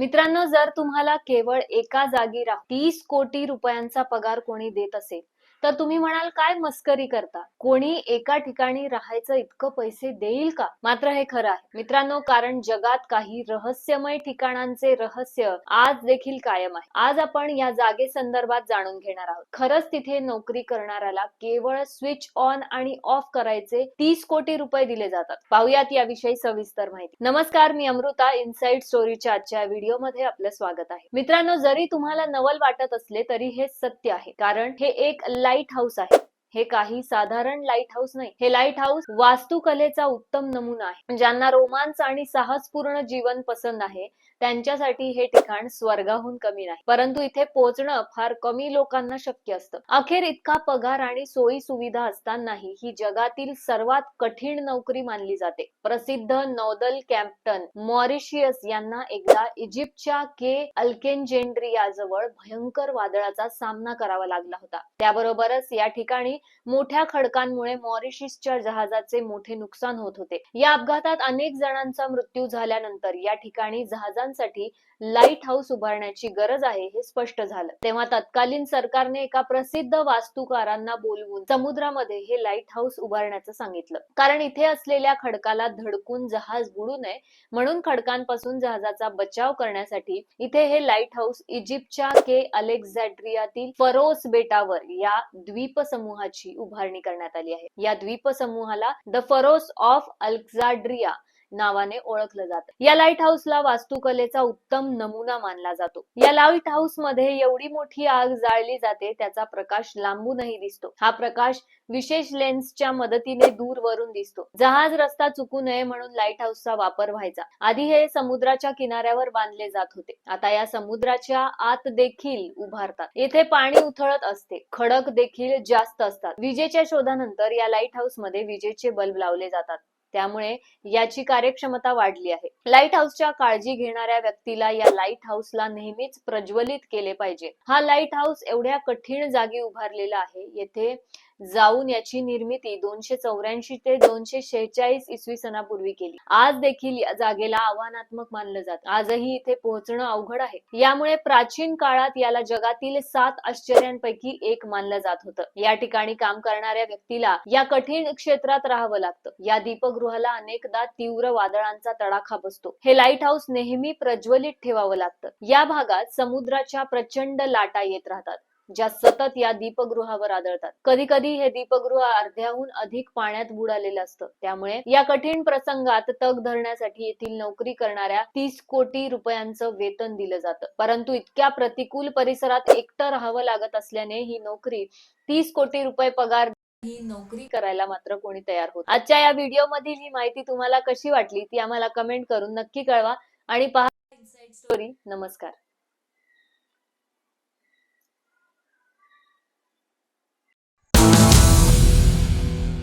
मित्रांनो जर तुम्हाला केवळ एका जागी राहून तीस कोटी रुपयांचा पगार कोणी देत असेल तर तुम्ही म्हणाल काय मस्करी करता? कोणी एका ठिकाणी राहायचं इतकं पैसे देईल का? मात्र हे खरं आहे. मित्रांनो कारण जगात काही रहस्यमय ठिकाणांचे रहस्य आज देखील कायम आहे. आज आपण या जागे संदर्भात जाणून घेणार आहोत. खरंच तिथे नोकरी करणाऱ्याला केवळ स्विच ऑन आणि ऑफ करायचे तीस कोटी रुपये दिले जातात. पाहुयात याविषयी सविस्तर माहिती. नमस्कार मी अमृता इनसाइड स्टोरीच्या आजच्या व्हिडिओमध्ये आपलं स्वागत आहे. मित्रांनो जरी तुम्हाला नवल वाटत असले तरी हे सत्य आहे. कारण हे एक लाइट हाऊस आहे. हे काही साधारण लाइट हाऊस नाही. हे लाइट हाऊस वास्तुकलेचा उत्तम नमुना आहे. ज्यांना रोमांच आणि साहसपूर्ण जीवन पसंत आहे त्यांच्यासाठी हे ठिकाण स्वर्गाहून कमी नाही. परंतु इथे पोहोचणं फार कमी लोकांना शक्य असतं. अखेर इतका पगार आणि सोयी सुविधा असतानाही ही जगातील सर्वात कठीण नोकरी मानली जाते. प्रसिद्ध नौदल कॅप्टन मॉरिशियस यांना एकदा इजिप्तच्या के. अल्केनजेंड्रियाजवळ भयंकर वादळाचा सामना करावा लागला होता. त्याबरोबरच या ठिकाणी मोठ्या खडकांमुळे मॉरिशसच्या जहाजाचे मोठे नुकसान होत होते. या अपघातात अनेक जणांचा मृत्यू झाल्यानंतर या ठिकाणी जहाजांसाठी लाइट हाऊस उभारण्याची गरज आहे हे स्पष्ट झालं. तेव्हा तत्कालीन सरकारने एका प्रसिद्ध वास्तुकारांना बोलवून समुद्रामध्ये हे लाइट हाऊस उभारण्याचं सांगितलं. कारण इथे असलेल्या खडकाला धडकून जहाज बुडू नये म्हणून खडकांपासून जहाजाचा बचाव करण्यासाठी इथे हे लाइट हाऊस इजिप्तच्या के अलेक्झॅड्रियातील फरोस बेटावर या द्वीप समूहाची उभारणी करण्यात आली आहे. या द्वीप समूहाला द फरोस ऑफ अल्क्झाड्रिया नावाने ओळखलं जातं. या लाइट हाऊसला वास्तुकलेचा उत्तम नमुना मानला जातो. या लाइट हाऊसमध्ये एवढी मोठी आग जाळली जाते त्याचा प्रकाश लांबूनही दिसतो. हा प्रकाश विशेष लेन्सच्या मदतीने दूरवरून दिसतो. जहाज रस्ता चुकू नये म्हणून लाइट हाऊसचा वापर व्हायचा. आधी हे समुद्राच्या किनाऱ्यावर बांधले जात होते. आता या समुद्राच्या आत देखील उभारतात. येथे पाणी उथळत असते. खडक देखील जास्त असतात. विजेच्या शोधानंतर या लाइट हाऊसमध्ये विजेचे बल्ब लावले जातात. त्यामुळे याची कार्यक्षमता वाढली आहे. लाइट हाऊसच्या काळजी घेणाऱ्या व्यक्तीला या लाइट हाऊसला नेहमीच प्रज्वलित केले पाहिजे. हा लाइट हाऊस एवढ्या कठीण जागी उभारलेला आहे येथे जाऊन याची निर्मिती दोनशे चौऱ्याऐंशी ते दोनशे शेहेचाळीस इसवी सणापूर्वी केली. आज देखील या जागेला आव्हानात्मक मानलं जात. आजही इथे पोहोचणं अवघड आहे. यामुळे प्राचीन काळात याला जगातील सात आश्चर्यांपैकी एक मानलं जात होतं. या ठिकाणी काम करणाऱ्या व्यक्तीला या कठीण क्षेत्रात राहावं लागतं. या दीपगृहाला अनेकदा तीव्र वादळांचा तडाखा बसतो. हे लाइट हाऊस नेहमी प्रज्वलित ठेवावं लागतं. या भागात समुद्राच्या प्रचंड लाटा येत राहतात. ज्या सतत या दीपगृहावर आदळतात. कधी कधी हे दीपगृह अर्ध्याहून अधिक पाण्यात बुडालेलं असतं. त्यामुळे या कठीण प्रसंगात तग धरण्यासाठी येथील नोकरी करणाऱ्या तीस कोटी रुपयांचं वेतन दिलं जातं. परंतु इतक्या प्रतिकूल परिसरात एकटं राहावं लागत असल्याने ही नोकरी तीस कोटी रुपये पगार ही नोकरी करायला मात्र कोणी तयार होत आजच्या या व्हिडिओ मधील ही माहिती तुम्हाला कशी वाटली ती आम्हाला कमेंट करून नक्की कळवा आणि पहा स्टोरी. नमस्कार.